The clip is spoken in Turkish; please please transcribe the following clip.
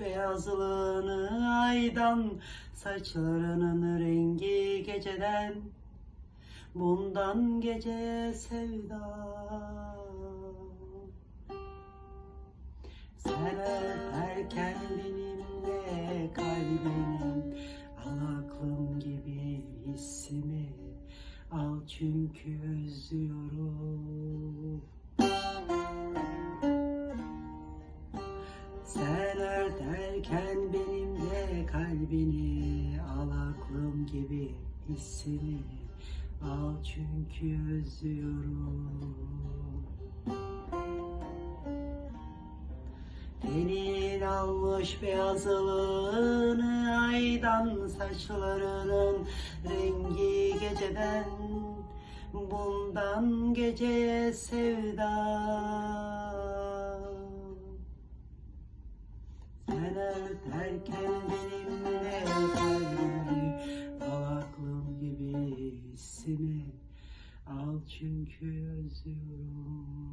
beyazlığını aydan Saçlarının rengi geceden. Bundan gece sevda. Sen öperken benim de kalbimin Al aklım gibi hissimi Al. Çünkü özlüyorum hissimi Al çünkü özlüyorum. Tenin almış beyazlığını aydan saçlarının rengi geceden bundan geceye sevda. Sen örterken benimle al çünkü özlüyorum